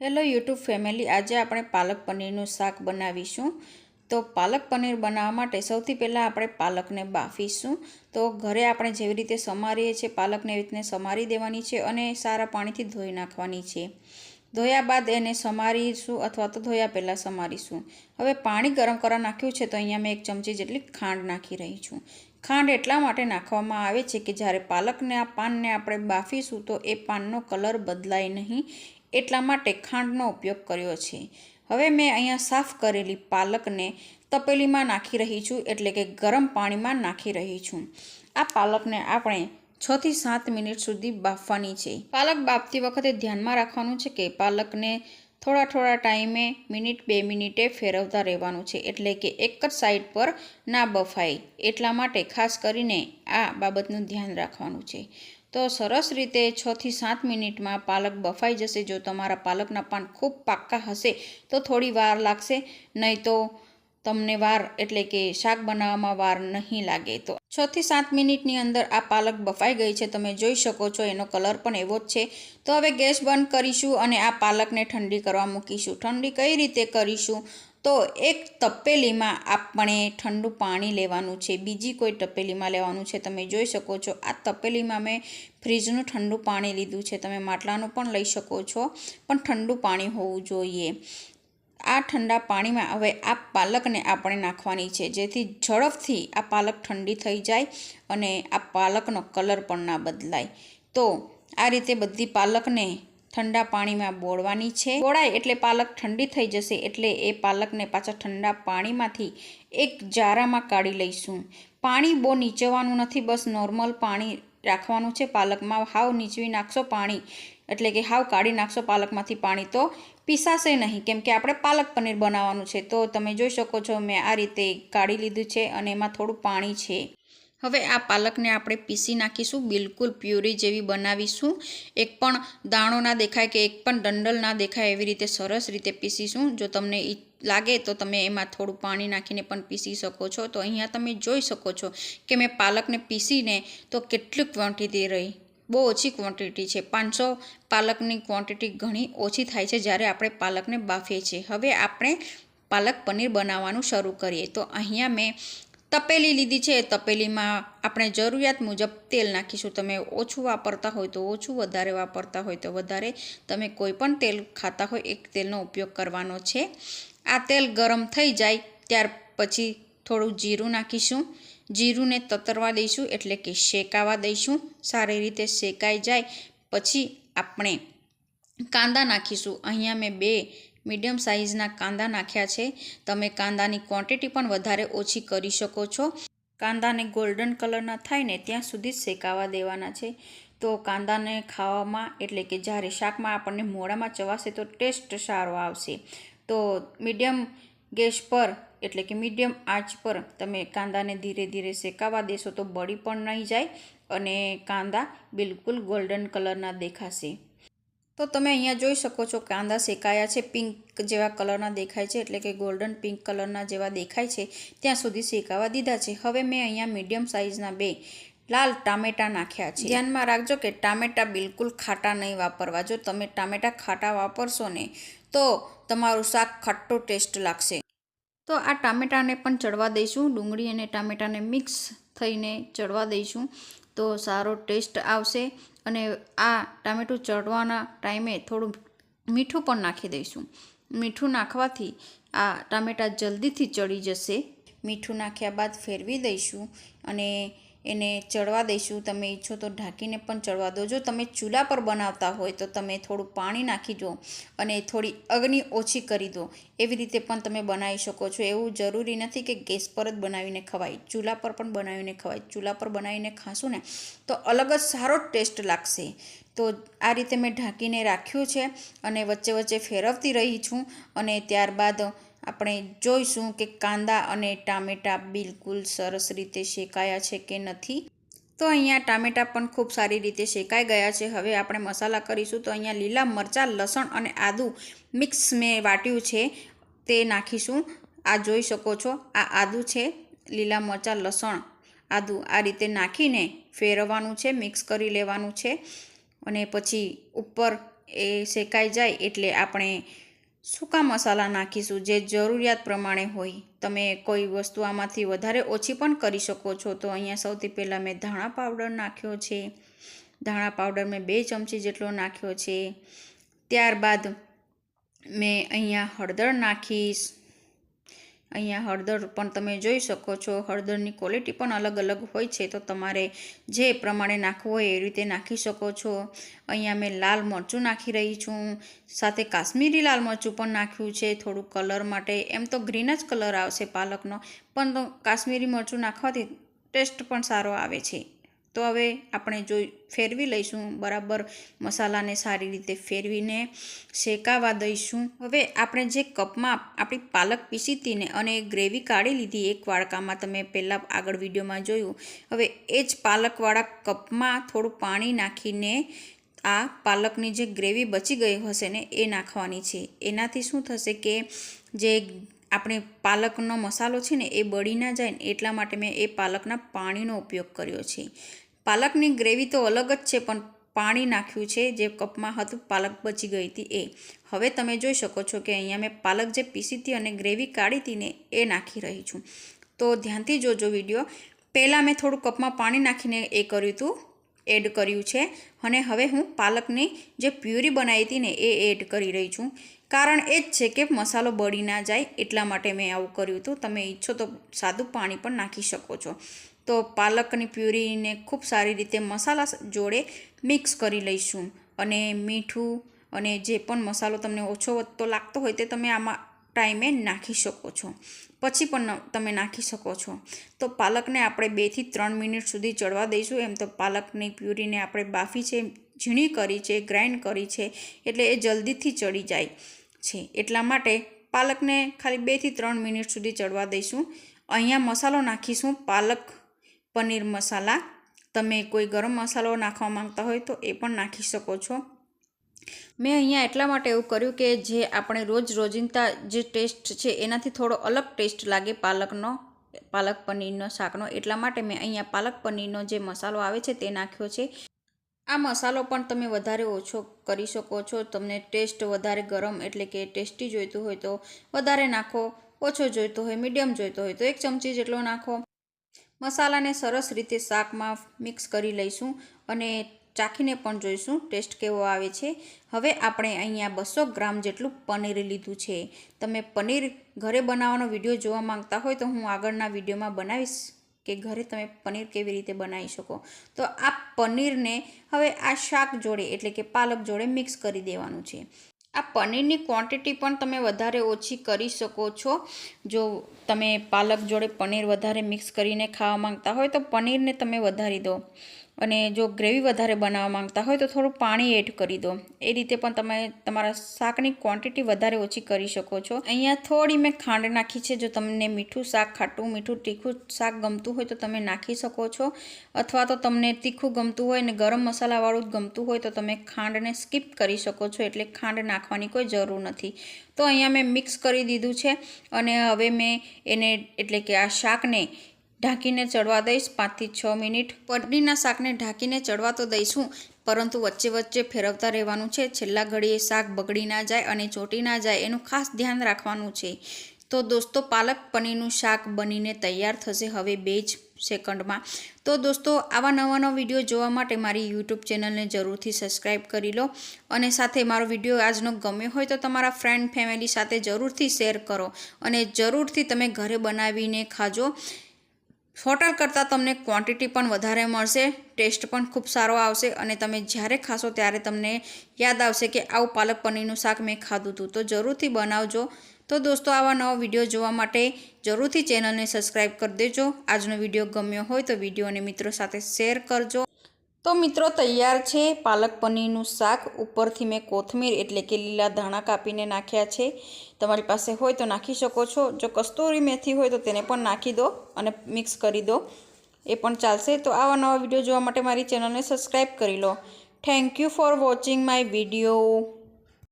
Hello YouTube family, આજે આપણે પાલક પનીરનું શાક બનાવીશું. તો પાલક પનીર બનાવવા માટે સૌથી પહેલાં આપણે પાલકને બાફીશું. તો ઘરે આપણે જેવી રીતે સમારીએ છીએ, પાલકને એવી રીતે સમારી દેવાની છે અને સારા પાણીથી ધોઈ નાખવાની છે. ધોયા બાદ એને સમારીશું અથવા તો ધોયા પહેલાં સમારીશું. હવે પાણી ગરમ કરવા નાખ્યું છે તો અહીંયા મેં એક ચમચી જેટલી ખાંડ નાખી રહી છું. ખાંડ એટલા માટે નાખવામાં આવે છે કે જ્યારે પાલકને આ પાનને આપણે બાફીશું તો એ પાનનો કલર બદલાય નહીં. એટલા માટે ખાંડનો ઉપયોગ કર્યો છે. હવે મેં અહીંયા સાફ કરેલી પાલકને તપેલીમાં નાખી રહી છું, એટલે કે ગરમ પાણીમાં નાખી રહી છું. આ પાલકને આપણે છથી સાત મિનિટ સુધી બાફવાની છે. પાલક બાફતી વખતે ધ્યાનમાં રાખવાનું છે કે પાલકને થોડા થોડા ટાઈમે મિનિટ બે મિનિટે ફેરવતા રહેવાનું છે. એટલે કે એક જ સાઈડ પર ના બફાય. એટલા માટે ખાસ કરીને આ બાબતનું ધ્યાન રાખવાનું છે. તો સરસ રીતે છથી સાત મિનિટમાં પાલક બફાઈ જશે. જો તમારા પાલકના પાન ખૂબ પાક્કા હશે, તો થોડી વાર લાગશે. નહીં તો તમને વાર એટલે કે શાક બનાવવામાં વાર નહીં લાગે તો. છથી સાત મિનિટની અંદર આ પાલક બફાઈ ગઈ છે. તમે જોઈ શકો છો એનો કલર પણ એવો જ છે. તો હવે ગેસ બંધ કરીશું અને આ પાલકને ઠંડી કરવા મૂકીશું. ઠંડી કઈ રીતે કરીશું? તો એક તપેલીમાં આપણે ઠંડુ પાણી લેવાનું છે. બીજી કોઈ તપેલીમાં લેવાનું છે. તમે જોઈ શકો છો આ તપેલીમાં મેં ફ્રીજનું ઠંડુ પાણી લીધું છે. તમે માટલાનું પણ લઈ શકો છો. પણ ઠંડુ પાણી હોવું જોઈએ. આ ઠંડા પાણીમાં હવે આ પાલકને આપણે નાખવાની છે. જેથી ઝડપથી આ પાલક ઠંડી થઈ જાય અને આ પાલકનો કલર પણ ના બદલાય. તો આ રીતે બધી પાલકને ઠંડા પાણીમાં બોળવાની છે. બોળાય એટલે પાલક ઠંડી થઈ જશે એટલે એ પાલકને પાછા ઠંડા પાણીમાંથી એક જારામાં કાઢી લઈશું. પાણી બહુ નીચવાનું નથી, બસ નોર્મલ પાણી રાખવાનું છે. પાલકમાં હાવ નીચવી નાખશો પાણી. એટલે કે હાવ કાઢી નાખશો પાલકમાંથી પાણી તો પીસાશે નહીં. કેમ કે આપણે પાલક પનીર બનાવવાનું છે. તો તમે જોઈ શકો છો, મેં આ રીતે કાઢી લીધું છે અને એમાં થોડું પાણી છે. હવે આ પાલકને આપણે પીસી નાખીશું, બિલકુલ પ્યુરી જેવી બનાવીશું. એક પણ દાણો ના દેખાય કે એક પણ દંડલ ના દેખાય એવી રીતે સરસ રીતે પીસીશું. જો તમને લાગે તો તમે એમાં થોડું પાણી નાખીને પણ પીસી શકો છો. તો અહીંયા તમે જોઈ શકો છો કે મેં પાલકને પીસીને તો કેટલી ક્વોન્ટિટી રહી. બહુ ઓછી ક્વોન્ટિટી છે. પાંચસો પાલકની ક્વોન્ટિટી ઘણી ઓછી થાય છે જ્યારે આપણે પાલકને બાફીએ છીએ. હવે આપણે પાલક પનીર બનાવવાનું શરૂ કરીએ. તો અહીંયા મેં તપેલી લીધી છે. તપેલીમાં આપણે જરૂરિયાત મુજબ તેલ નાખીશું. તમે ઓછું વાપરતા હોય તો ઓછું વધારે વાપરતા હોય તો વધારે. તમે કોઈ પણ તેલ ખાતા હોય એક તેલનો ઉપયોગ કરવાનો છે. આ તેલ ગરમ થઈ જાય ત્યાર પછી થોડું જીરું નાખીશું. જીરુંને તતરવા દઈશું એટલે કે શેકાવા દઈશું. સારી રીતે શેકાઈ જાય. પછી આપણે કાંદા નાખીશું. અહીંયા મેં બે મીડિયમ સાઇઝના કાંદા નાખ્યા છે. તમે કાંદાની ક્વોન્ટિટી પણ વધારે ઓછી કરી શકો છો. કાંદાને ગોલ્ડન કલરના થાય ને ત્યાં સુધી જ શેકાવા દેવાના છે. તો કાંદાને ખાવામાં, એટલે કે જ્યારે શાકમાં આપણને મોડામાં ચવાશે તો ટેસ્ટ સારો આવશે. તો મીડિયમ ગેસ પર, એટલે કે મીડિયમ આંચ પર તમે કાંદાને ધીરે ધીરે શેકાવા દેશો તો બળી પણ નહીં જાય અને કાંદા બિલકુલ ગોલ્ડન કલરના દેખાશે. તો તમે અહીંયા જોઈ શકો છો કાંદા શેકાયા છે, પિંક જેવા કલરના દેખાય છે, એટલે કે ગોલ્ડન પિંક કલરના જેવા દેખાય છે, ત્યાં સુધી શેકાવા દીધા છે. હવે મેં અહીંયા મીડિયમ સાઇઝના બે લાલ ટામેટાં નાખ્યા છે. ધ્યાનમાં રાખજો કે ટામેટાં બિલકુલ ખાટા નહીં વાપરવા. જો તમે ટામેટાં ખાટા વાપરશો ને, તો તમારું શાક ખટ્ટો ટેસ્ટ લાગશે. તો આ ટામેટાને પણ ચડવા દઈશું. ડુંગળી અને ટામેટાને મિક્સ થઈને ચડવા દઈશું. તો સારો ટેસ્ટ આવશે અને આ ટામેટું ચડવાના ટાઈમે થોડું મીઠું પણ નાખી દઈશું. મીઠું નાખવાથી આ ટામેટાં જલ્દીથી ચડી જશે. મીઠું નાખ્યા બાદ ફેરવી દઈશું અને એને ચડવા દઈશું. તમે ઈચ્છો તો ઢાંકીને પણ ચડવા દો. જો તમે ચૂલા પર બનાવતા હોય તો તમે થોડું પાણી નાખી દો અને થોડી અગ્નિ ઓછી કરી દો. એવી રીતે પણ તમે બનાવી શકો છો. એવું જરૂરી નથી કે ગેસ પર જ બનાવીને ખવાય. ચૂલા પર પણ બનાવીને ખવાય. ચૂલા પર બનાવીને ખાશું ને તો અલગ જ સારો ટેસ્ટ લાગશે. તો આ રીતે મેં ઢાંકીને રાખ્યું છે અને વચ્ચે વચ્ચે ફેરવતી રહી છું અને ત્યારબાદ આપણે જોઈશું કે કાંદા અને ટામેટાં બિલકુલ સરસ રીતે શેકાયા છે કે નથી. તો અહીંયા ટામેટાં પણ ખૂબ સારી રીતે શેકાઈ ગયા છે. હવે આપણે મસાલા કરીશું. તો અહીંયા લીલા મરચાં, લસણ અને આદું મિક્સ મેં વાટ્યું છે તે નાખીશું. આ જોઈ શકો છો, આ આદું છે, લીલા મરચાં, લસણ, આદું આ રીતે નાખીને ફેરવવાનું છે, મિક્સ કરી લેવાનું છે. અને પછી ઉપર એ શેકાઈ જાય એટલે આપણે સૂકા મસાલા નાખીશું જે જરૂરિયાત પ્રમાણે હોય? તમે કોઈ વસ્તુ આમાંથી વધારે ઓછી પણ કરી શકો છો. તો અહીંયા સૌથી પહેલાં મેં ધાણા પાવડર નાખ્યો છે. ધાણા પાવડર મેં બે ચમચી જેટલો નાખ્યો છે. ત્યારબાદ મેં અહીંયા હળદર નાખીશ. અહીંયા હળદર પણ તમે જોઈ શકો છો. હળદરની ક્વોલિટી પણ અલગ અલગ હોય છે. તો તમારે જે પ્રમાણે નાખવું હોય એ રીતે નાખી શકો છો. અહીંયા મેં લાલ મરચું નાખી રહી છું. સાથે કાશ્મીરી લાલ મરચું પણ નાખ્યું છે. થોડું કલર માટે એમ તો ગ્રીન જ કલર આવશે પાલકનો. પણ કાશ્મીરી મરચું નાખવાથી ટેસ્ટ પણ સારો આવે છે. તો હવે આપણે જોઈ ફેરવી લઈશું. બરાબર મસાલાને સારી રીતે ફેરવીને શેકાવા દઈશું. હવે આપણે જે કપમાં આપણી પાલક પીસી હતી અને ગ્રેવી કાઢી લીધી એક વાડકામાં તમે પહેલાં આગળ વિડીયોમાં જોયું. હવે એ જ પાલકવાળા કપમાં થોડું પાણી નાખીને આ પાલકની જે ગ્રેવી બચી ગઈ હશે ને એ નાખવાની છે. એનાથી શું થશે કે જે આપણે પાલકનો મસાલો છે ને એ બળી ના જાય ને એટલા માટે મેં એ પાલકના પાણીનો ઉપયોગ કર્યો છે. પાલકની ગ્રેવી તો અલગ જ છે, પણ પાણી નાખ્યું છે, જે કપમાં હતું, પાલક બચી ગઈ હતી એ. હવે તમે જોઈ શકો છો કે અહીંયા મેં પાલક જે પીસી હતી અને ગ્રેવી કાઢી હતી ને એ નાખી રહી છું. તો ધ્યાનથી જોજો વીડિયો. પહેલાં મેં થોડું કપમાં પાણી નાખીને એ કર્યું હતું, એડ કર્યું છે, અને હવે હું પાલકની જે પ્યુરી બનાવી હતી ને એ એડ કરી રહી છું. કારણ એ જ છે કે મસાલો બળી ના જાય એટલા માટે મેં આવું કર્યું હતું. તમે ઈચ્છો તો સાદું પાણી પણ નાખી શકો છો. તો પાલકની પ્યુરીને ખૂબ સારી રીતે મસાલા જોડે મિક્સ કરી લઈશું. અને મીઠું અને જે પણ મસાલો તમને ઓછો વધતો લાગતો હોય તે તમે આમાં ટાઈમે નાખી શકો છો. પછી પણ તમે નાખી શકો છો. તો પાલકને આપણે બેથી ત્રણ મિનિટ સુધી ચડવા દઈશું. એમ તો પાલકની પ્યુરીને આપણે બાફી છે, ઝીણી કરી છે, ગ્રાઇન્ડ કરી છે, એટલે એ જલ્દીથી ચડી જાય છે. એટલા માટે પાલકને ખાલી બેથી ત્રણ મિનિટ સુધી ચડવા દઈશું. અહીંયા મસાલો નાખીશું પાલક પનીર મસાલા. તમે કોઈ ગરમ મસાલો નાખવા માંગતા હોય તો એ પણ નાખી શકો છો. મેં અહીંયા એટલા માટે એવું કર્યું કે જે આપણે રોજ રોજિંદા જે ટેસ્ટ છે એનાથી થોડો અલગ ટેસ્ટ લાગે પાલકનો, પાલક પનીરનો શાકનો. એટલા માટે મેં અહીંયા પાલક પનીરનો જે મસાલો આવે છે તે નાખ્યો છે. આ મસાલો પણ તમે વધારે ઓછો કરી શકો છો. તમને ટેસ્ટ વધારે ગરમ એટલે કે ટેસ્ટી જોઈતું હોય તો વધારે નાખો, ઓછો જોઈતો હોય, મીડિયમ જોઈતો હોય તો એક ચમચી જેટલો નાખો. મસાલાને સરસ રીતે શાકમાં મિક્સ કરી લઈશું અને ચાખીને પણ જોઈશું. ટેસ્ટ કેવો આવે છે? હવે આપણે અહીંયા બસો ગ્રામ જેટલું પનીર લીધું છે. તમે પનીર ઘરે બનાવવાનો વીડિયો જોવા માંગતા હોય તો હું આગળના વિડીયોમાં બનાવીશ કે ઘરે તમે પનીર કેવી રીતે બનાવી શકો. તો આ પનીરને હવે આ શાક જોડે એટલે કે પાલક જોડે મિક્સ કરી દેવાનું છે. આ પનીરની ક્વોન્ટિટી પણ તમે વધારે ઓછી કરી શકો છો. જો તમે પાલક જોડે પનીર વધારે મિક્સ કરીને ખાવા માંગતા હોય તો પનીરને તમે વધારી દો. અને જો ગ્રેવી વધારે બનાવવા માંગતા હોય તો થોડું પાણી એડ કરી દો. એ રીતે પણ તમે તમારા શાકની ક્વોન્ટિટી વધારે ઓછી કરી શકો છો. અહીંયા થોડી મેં ખાંડ નાખી છે. જો તમને મીઠું શાક, ખાટું, મીઠું, તીખું શાક ગમતું હોય તો તમે નાખી શકો છો. અથવા તો તમને તીખું ગમતું હોય ને ગરમ મસાલાવાળું જ ગમતું હોય તો તમે ખાંડને સ્કીપ કરી શકો છો. એટલે ખાંડ નાખવાની કોઈ જરૂર નથી. તો અહીંયા મેં મિક્સ કરી દીધું છે. અને હવે મેં એને એટલે કે આ શાકને ઢાંકીને ચડવા દઈશ. પાંચથી છ મિનિટ પનીરના શાકને ઢાંકીને ચડવા તો દઈશું, પરંતુ વચ્ચે વચ્ચે ફેરવતા રહેવાનું છે. છેલ્લા ઘડીએ શાક બગડી ના જાય અને ચોટી ના જાય એનું ખાસ ધ્યાન રાખવાનું છે. તો દોસ્તો, પાલક પનીરનું શાક બનીને તૈયાર થશે હવે બે જ સેકન્ડમાં. તો દોસ્તો, આવા નવા નવા વીડિયો જોવા માટે મારી યુટ્યુબ ચેનલને જરૂરથી સબસ્ક્રાઈબ કરી લો અને સાથે મારો વીડિયો આજનો ગમ્યો હોય તો તમારા ફ્રેન્ડ, ફેમિલી સાથે જરૂરથી શેર કરો અને જરૂરથી તમે ઘરે બનાવીને ખાજો. હોટલ કરતાં તમને ક્વોન્ટિટી પણ વધારે મળશે ટેસ્ટ પણ ખૂબ સારો આવશે અને તમે જ્યારે ખાશો ત્યારે તમને યાદ આવશે કે આવું પાલક પનીરનું શાક મેં ખાધું હતું. તો જરૂરથી બનાવજો. તો દોસ્તો, આવા નવા વીડિયો જોવા માટે જરૂરથી ચેનલને સબસ્ક્રાઈબ કરી દેજો. આજનો વીડિયો ગમ્યો હોય તો વિડીયોને મિત્રો સાથે શેર કરજો. તો મિત્રો તૈયાર છે પાલક પનીરનું શાક. ઉપરથી મેં કોથમીર એટલે કે લીલા ધાણા કાપીને નાખ્યા છે. તમારી પાસે હોય તો નાખી શકો છો. જો કસ્તુરી મેથી હોય તો તેને પણ નાખી દો અને મિક્સ કરી દો. એ પણ ચાલશે. તો આવા નવા વીડિયો જોવા માટે મારી ચેનલને સબસ્ક્રાઈબ કરી લો. Thank you for watching my video